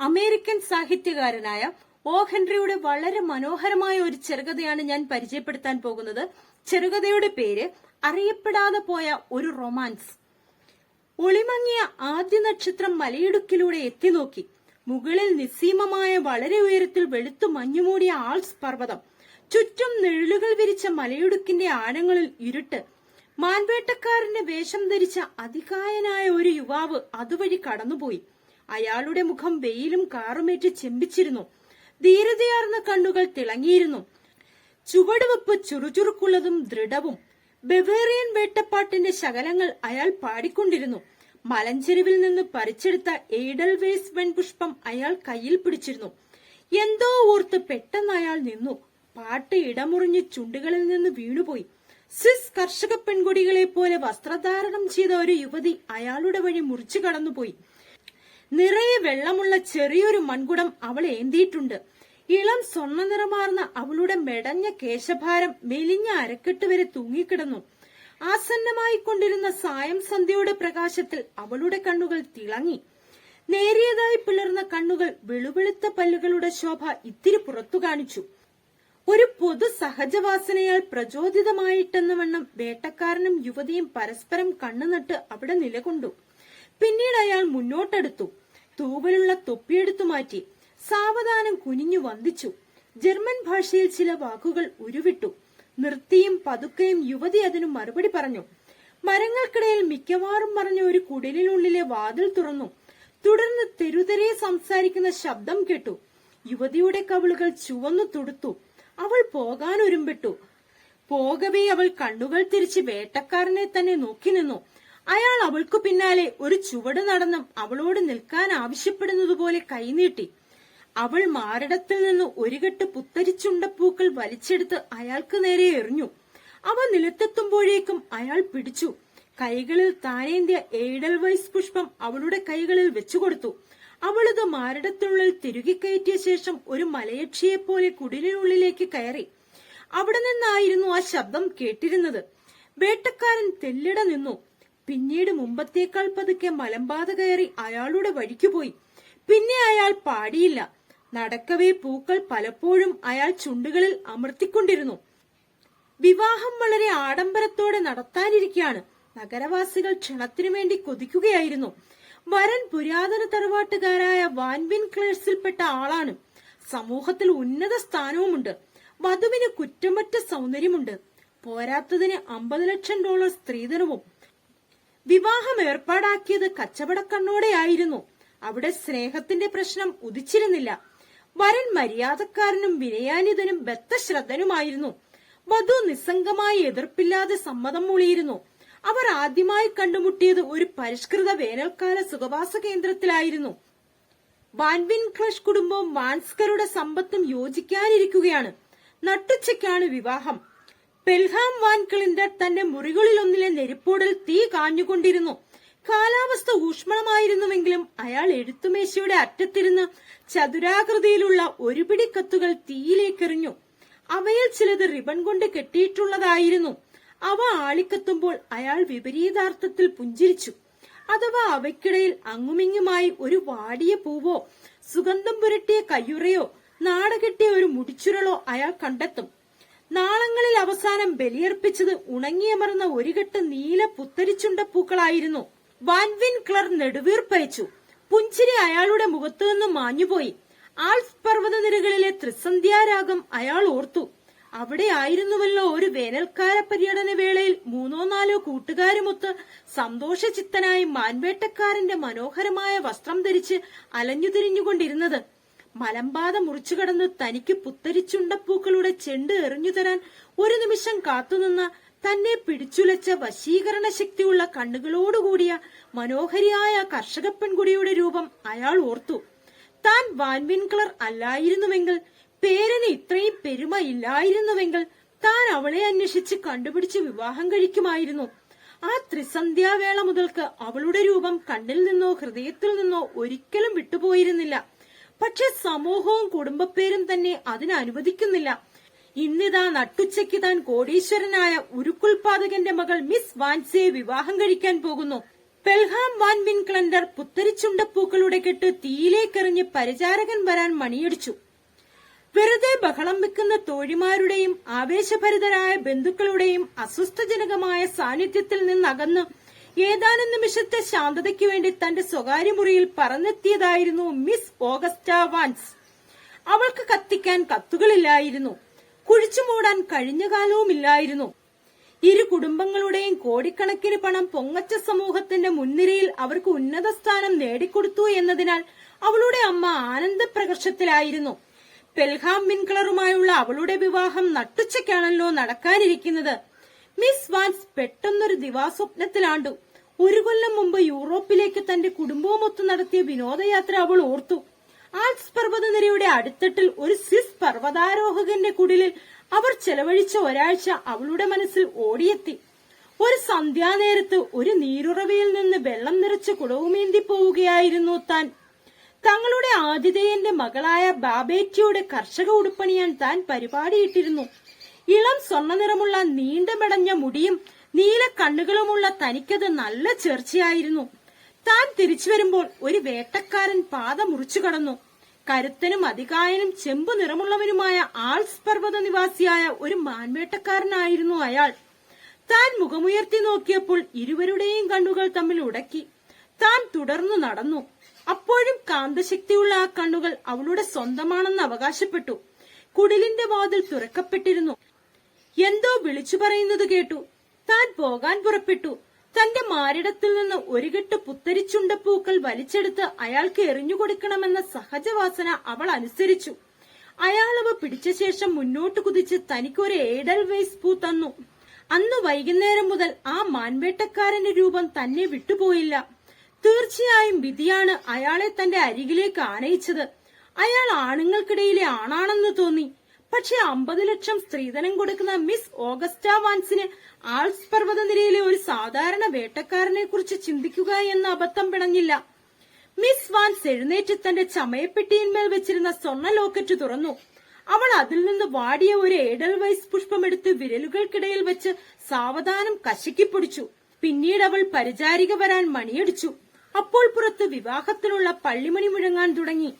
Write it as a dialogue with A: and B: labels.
A: American സാഹിത്യകാരനായ ഓ ഹെൻറിയുടെ വളരെ മനോഹരമായ ഒരു ചെറുകഥയാണ് ഞാൻ പരിചയപ്പെടുത്താൻ പോകുന്നത്. ചെറുകഥയുടെ പേര് അറിയപ്പെടാതെ പോയ ഒരു റൊമാൻസ്. ഒളിമങ്ങിയ ആദ്യ നക്ഷത്രം മലയിടുക്കിലൂടെ എത്തി നോക്കി മുകളിൽ നിസ്സീമമായ വളരെ ഉയരത്തിൽ വെളുത്തു മഞ്ഞുമൂടിയ ആൾസ് പർവതം. ചുറ്റും നിഴലുകൾ വിരിച്ച മലയിടുക്കിന്റെ ആഴങ്ങളിൽ ഇരുട്ട്. മാൻവേട്ടക്കാരന്റെ വേഷം ധരിച്ച അതികായനായ ഒരു യുവാവ് അതുവഴി കടന്നുപോയി. അയാളുടെ മുഖം വെയിലും കാറുമേറ്റ് ചെമ്പിച്ചിരുന്നു. ധീരതയാർന്ന കണ്ണുകൾ തിളങ്ങിയിരുന്നു. ചുവടുവെപ്പ് ചുറുചുറുക്കുള്ളതും ദൃഢവും ബവേറിയൻ വേട്ടപ്പാട്ടിന്റെ ശകലങ്ങൾ അയാൾ പാടിക്കൊണ്ടിരുന്നു. മലഞ്ചെരുവിൽ നിന്ന് പറിച്ചെടുത്ത എയ്ഡൽ വേസ് വെൺപുഷ്പം അയാൾ കയ്യിൽ പിടിച്ചിരുന്നു. എന്തോ ഓർത്ത് പെട്ടെന്ന് അയാൾ നിന്നു. പാട്ട് ഇടമുറിഞ്ഞ് ചുണ്ടുകളിൽ നിന്ന് വീണുപോയി. സ്വിസ് കർഷക പെൺകുടികളെ പോലെ വസ്ത്രധാരണം ചെയ്ത ഒരു യുവതി അയാളുടെ വഴി മുറിച്ചു കടന്നുപോയി. നിറയെ വെള്ളമുള്ള ചെറിയൊരു മൺകുടം അവൾ ഏന്തിയിട്ടുണ്ട്. ഇളം സ്വർണ നിറമാർന്ന അവളുടെ മെടഞ്ഞ കേശഭാരം മെലിഞ്ഞ അരക്കെട്ട് വരെ തൂങ്ങിക്കിടന്നു. ആസന്നമായി കൊണ്ടിരുന്ന സായം സന്ധ്യയുടെ പ്രകാശത്തിൽ അവളുടെ കണ്ണുകൾ തിളങ്ങി. നേരിയതായി പിളർന്ന കണ്ണുകൾ വെളുവെളുത്ത പല്ലുകളുടെ ശോഭ ഇത്തിരി പുറത്തു കാണിച്ചു. ഒരു പൊതു സഹജവാസനയാൽ പ്രചോദിതമായിട്ടെന്ന വണ്ണം വേട്ടക്കാരനും യുവതിയും പരസ്പരം കണ്ണുനട്ട് അവിടെ നിലകൊണ്ടു. പിന്നീട് അയാൾ മുന്നോട്ടെടുത്തു. തൂവലുള്ള തൊപ്പിയെടുത്തു മാറ്റി സാവധാനം കുനിഞ്ഞു വന്ദിച്ചു. ജർമ്മൻ ഭാഷയിൽ ചില വാക്കുകൾ ഉരുവിട്ടു. നിർത്തിയും പതുക്കെയും യുവതി അതിനു മറുപടി പറഞ്ഞു. മരങ്ങൾക്കിടയിൽ മിക്കവാറും മറഞ്ഞ ഒരു കുടിലിനുള്ളിലെ വാതിൽ തുറന്നു. തുടർന്ന് തെരുതെരെ സംസാരിക്കുന്ന ശബ്ദം കേട്ടു. യുവതിയുടെ കവിളുകൾ ചുവന്നു തുടുത്തു. അവൾ പോകാൻ ഒരുമ്പിട്ടു. പോകവേ അവൾ കണ്ണുകൾ തിരിച്ച് വേട്ടക്കാരനെ തന്നെ നോക്കി നിന്നു. അയാൾ അവൾക്കു പിന്നാലെ ഒരു ചുവട് നടന്നും അവളോട് നിൽക്കാൻ ആവശ്യപ്പെടുന്നതുപോലെ കൈനീട്ടി. അവൾ മാരടത്തിൽ നിന്ന് ഒരു കെട്ട് പുത്തരിച്ചുണ്ടപ്പൂക്കൾ വലിച്ചെടുത്ത് അയാൾക്ക് നേരെ എറിഞ്ഞു. അവ നിലത്തെത്തുമ്പോഴേക്കും അയാൾ പിടിച്ചു. കൈകളിൽ താനേന്ത്യ എയ്ഡൽവൈസ് പുഷ്പം അവളുടെ കൈകളിൽ വെച്ചുകൊടുത്തു. അവളത് മാരടത്തിനുള്ളിൽ തിരുകി കയറ്റിയ ശേഷം ഒരു മലയക്ഷിയെ പോലെ കുടിലിനുള്ളിലേക്ക് കയറി. അവിടെ നിന്നായിരുന്നു ആ ശബ്ദം കേട്ടിരുന്നത്. വേട്ടക്കാരൻ തെല്ലിട നിന്നു. പിന്നീട് മുമ്പത്തേക്കാൾ പതുക്കെ മലമ്പാത കയറി അയാളുടെ വഴിക്കു പോയി. പിന്നെ അയാൾ പാടിയില്ല. നടക്കവേ പൂക്കൾ പലപ്പോഴും അയാൾ ചുണ്ടുകളിൽ അമർത്തിക്കൊണ്ടിരുന്നു. വിവാഹം വളരെ ആഡംബരത്തോടെ നടത്താനിരിക്കുകയാണ് നഗരവാസികൾ ക്ഷണത്തിനു വേണ്ടി കൊതിക്കുകയായിരുന്നു. വരൻ പുരാതന തറവാട്ടുകാരായ വാൻവിൻ ക്ലേഴ്സിൽപ്പെട്ട ആളാണ്. സമൂഹത്തിൽ ഉന്നത സ്ഥാനവുമുണ്ട്. വധുവിന് കുറ്റമറ്റ സൗന്ദര്യമുണ്ട്. പോരാത്തതിന് അമ്പത് ലക്ഷം ഡോളർ സ്ത്രീധനവും വിവാഹം ഏർപ്പാടാക്കിയത് കച്ചവടക്കണ്ണോടെയായിരുന്നു. അവിടെ സ്നേഹത്തിന്റെ പ്രശ്നം ഉദിച്ചിരുന്നില്ല. വരൻ മര്യാദക്കാരനും വിനയാനിതനും ബദ്ധശ്രദ്ധനുമായിരുന്നു. വധു നിസ്സംഗമായി എതിർപ്പില്ലാതെ സമ്മതം മൂളിയിരുന്നു. അവർ ആദ്യമായി കണ്ടുമുട്ടിയത് ഒരു പരിഷ്കൃത വേനൽക്കാല സുഖവാസ കേന്ദ്രത്തിലായിരുന്നു. വാൻവിൻ ക്ലഷ് കുടുംബവും വാൻസ്കറുടെ സമ്പത്തും യോജിക്കാനിരിക്കുകയാണ്. നട്ടുച്ചയ്ക്കാണ് വിവാഹം. പെൽഹാം വാൻ ക്ലിൻഡർ തന്റെ മുറികളിലൊന്നിലെ നെരിപ്പോടിൽ തീ കാഞ്ഞുകൊണ്ടിരുന്നു. കാലാവസ്ഥ ഊഷ്മളമായിരുന്നുവെങ്കിലും അയാൾ എഴുത്തുമേശയുടെ അറ്റത്തിരുന്ന് ചതുരാകൃതിയിലുള്ള ഒരു പിടി കത്തുകൾ തീയിലേക്കെറിഞ്ഞു. അവയിൽ ചിലത് റിബൺ കൊണ്ട് കെട്ടിയിട്ടുള്ളതായിരുന്നു. അവ ആളിക്കത്തുമ്പോൾ അയാൾ വിപരീതാർത്ഥത്തിൽ പുഞ്ചിരിച്ചു. അഥവാ അവയ്ക്കിടയിൽ അങ്ങുമിങ്ങുമായി ഒരു വാടിയ പൂവോ സുഗന്ധം പുരട്ടിയ കയ്യുറയോ നാടകെട്ടിയ ഒരു മുടിച്ചുരളോ അയാൾ കണ്ടെത്തും. നാളങ്ങളിൽ അവസാനം ബലിയർപ്പിച്ചത് ഉണങ്ങിയമർന്ന ഒരു കെട്ട് നീല പുത്തരിച്ചുണ്ട പൂക്കളായിരുന്നു. വാൻവിൻ ക്ലർ നെടുവീർപ്പയച്ചു പുഞ്ചിരി അയാളുടെ മുഖത്തു നിന്നും മാഞ്ഞുപോയി. ആൽസ് പർവതനിരകളിലെ ത്രിസന്ധ്യാരാഗം അയാൾ ഓർത്തു. അവിടെ ആയിരുന്നുവല്ലോ ഒരു വേനൽക്കാല പര്യടന വേളയിൽ മൂന്നോ നാലോ കൂട്ടുകാരുമൊത്ത് സന്തോഷചിത്തനായി മാൻവേട്ടക്കാരന്റെ മനോഹരമായ വസ്ത്രം ധരിച്ച് അലഞ്ഞു തിരിഞ്ഞുകൊണ്ടിരുന്നത് മലമ്പാത മുറിച്ചു കടന്ന് തനിക്ക് പുത്തരിച്ചുണ്ടപ്പൂക്കളുടെ ചെണ്ട് എറിഞ്ഞു തരാൻ ഒരു നിമിഷം കാത്തുനിന്ന തന്നെ പിടിച്ചുലച്ച വശീകരണ ശക്തിയുള്ള കണ്ണുകളോടുകൂടിയ മനോഹരിയായ കർഷക പെൺകുടിയുടെ രൂപം അയാൾ ഓർത്തു. താൻ വാൻവിൻ വാൻവിൻകളർ അല്ലായിരുന്നുവെങ്കിൽ പേരന് ഇത്രയും പെരുമ ഇല്ലായിരുന്നുവെങ്കിൽ താൻ അവളെ അന്വേഷിച്ച് കണ്ടുപിടിച്ച് വിവാഹം കഴിക്കുമായിരുന്നു. ആ ത്രിസന്ധ്യാവേള മുതൽക്ക് അവളുടെ രൂപം കണ്ണിൽ നിന്നോ ഹൃദയത്തിൽ നിന്നോ ഒരിക്കലും വിട്ടുപോയിരുന്നില്ല. പക്ഷെ സമൂഹവും കുടുംബപ്പേരും തന്നെ അതിനനുവദിക്കുന്നില്ല ഇന്നിതാ നട്ടുച്ചയ്ക്ക് താൻ കോടീശ്വരനായ ഉരുക്കുൽപാദകന്റെ മകൾ മിസ് വാൻസിയെ വിവാഹം കഴിക്കാൻ പോകുന്നു. പെൽഹാം വാൻ വിൻക്ലണ്ടർ പുത്തരിച്ചുണ്ടപ്പൂക്കളുടെ കെട്ട് തീയിലേക്കെറിഞ്ഞ് പരിചാരകൻ വരാൻ മണിയടിച്ചു. വെറുതെ ബഹളം വെക്കുന്ന തോഴിമാരുടെയും ആവേശഭരിതരായ ബന്ധുക്കളുടെയും അസ്വസ്ഥജനകമായ സാന്നിധ്യത്തിൽ നിന്നകന്ന് ഏതാനും നിമിഷത്തെ ശാന്തതയ്ക്ക് വേണ്ടി തന്റെ സ്വകാര്യ മുറിയിൽ പറന്നെത്തിയതായിരുന്നു മിസ് ഓഗസ്റ്റ വാൻസ്. അവൾക്ക് കത്തിക്കാൻ കത്തുകളില്ലായിരുന്നു. കുഴിച്ചു മൂടാൻ കഴിഞ്ഞ കാലവുമില്ലായിരുന്നു ഇരു കുടുംബങ്ങളുടെയും കോടിക്കണക്കിന് പണം പൊങ്ങച്ച സമൂഹത്തിന്റെ മുൻനിരയിൽ അവർക്ക് ഉന്നത സ്ഥാനം നേടിക്കൊടുത്തു എന്നതിനാൽ അവളുടെ അമ്മ ആനന്ദപ്രകർഷത്തിലായിരുന്നു. പെൽഹാം മിൻകളറുമായുള്ള അവളുടെ വിവാഹം നട്ടുച്ചയ്ക്കാണല്ലോ നടക്കാനിരിക്കുന്നത്. മിസ് വാൻസ് പെട്ടെന്നൊരു ദിവാസ്വപ്നത്തിലാണ്ടു. ഒരു കൊല്ലം മുമ്പ് യൂറോപ്പിലേക്ക് തന്റെ കുടുംബവുമൊത്ത് നടത്തിയ വിനോദയാത്ര അവൾ ഓർത്തു. ആൽപ്സ് പർവതനിരയുടെ അടിത്തട്ടിൽ ഒരു സ്വിസ് പർവതാരോഹകന്റെ കുടിലിൽ അവർ ചെലവഴിച്ച ഒരാഴ്ച അവളുടെ മനസ്സിൽ ഓടിയെത്തി. ഒരു സന്ധ്യാനേരത്ത് ഒരു നീരുറവയിൽ നിന്ന് വെള്ളം നിറച്ച് കുടവുമേന്തി പോവുകയായിരുന്നു താൻ. തങ്ങളുടെ ആതിഥേയന്റെ മകളായ ബാബേറ്റിയുടെ കർഷക ഉടുപ്പണിയാൻ താൻ പരിപാടിയിട്ടിരുന്നു. ഇളം സ്വർണനിറമുള്ള നീണ്ട മെടഞ്ഞ മുടിയും നീല കണ്ണുകളുമുള്ള തനിക്കത് നല്ല ചേർച്ചയായിരുന്നു. താൻ തിരിച്ചു വരുമ്പോൾ ഒരു വേട്ടക്കാരൻ പാത മുറിച്ചു കടന്നു. കരുത്തനും അധികായനും ചെമ്പു നിറമുള്ളവനുമായ ആൾസ് പർവത നിവാസിയായ ഒരു മാൻവേട്ടക്കാരനായിരുന്നു അയാൾ. താൻ മുഖമുയർത്തി നോക്കിയപ്പോൾ ഇരുവരുടെയും കണ്ണുകൾ തമ്മിൽ ഉടക്കി. താൻ തുടർന്നു നടന്നു. അപ്പോഴും കാന്തശക്തിയുള്ള ആ കണ്ണുകൾ അവളുടെ സ്വന്തമാണെന്ന് അവകാശപ്പെട്ടു. കുടിലിന്റെ വാതിൽ തുറക്കപ്പെട്ടിരുന്നു. എന്തോ വിളിച്ചു പറയുന്നത് കേട്ടു. താൻ പോകാൻ പുറപ്പെട്ടു. തന്റെ മാരിടത്തിൽ നിന്ന് ഒരു കെട്ട് പുത്തരിച്ചുണ്ട പൂക്കൾ വലിച്ചെടുത്ത് അയാൾക്ക് എറിഞ്ഞുകൊടുക്കണമെന്ന സഹജവാസന അവൾ അനുസരിച്ചു. അയാൾ അവ പിടിച്ച ശേഷം മുന്നോട്ട് കുതിച്ച് തനിക്കൊരു ഏഡൽ വേസ് പൂ തന്നു. അന്ന് വൈകുന്നേരം മുതൽ ആ മാൻവേട്ടക്കാരന്റെ രൂപം തന്നെ വിട്ടുപോയില്ല. തീർച്ചയായും വിധിയാണ് അയാളെ തന്റെ അരികിലേക്ക് ആനയിച്ചത്. അയാൾ ആണുങ്ങൾക്കിടയിലെ ആണാണെന്ന് തോന്നി. പക്ഷെ അമ്പത് ലക്ഷം സ്ത്രീധനം കൊടുക്കുന്ന മിസ് ഓഗസ്റ്റ വാൻസിന് ആൾസ് പർവതനിരയിലെ ഒരു സാധാരണ വേട്ടക്കാരനെ കുറിച്ച് ചിന്തിക്കുക എന്ന അബദ്ധം പിണഞ്ഞില്ല. മിസ് വാൻസ് എഴുന്നേറ്റ് തന്റെ ചമയപ്പെട്ടിയിന്മേൽ വെച്ചിരുന്ന സ്വർണ ലോക്കറ്റ് തുറന്നു. അവൾ അതിൽ നിന്ന് വാടിയ ഒരു ഏഡൽവൈസ് പുഷ്പമെടുത്ത് വിരലുകൾക്കിടയിൽ വെച്ച് സാവധാനം കശക്കി പൊടിച്ചു. പിന്നീട് അവൾ പരിചാരിക വരാൻ മണിയടിച്ചു. അപ്പോൾ പുറത്ത് വിവാഹത്തിനുള്ള പള്ളിമണി മുഴങ്ങാൻ തുടങ്ങി.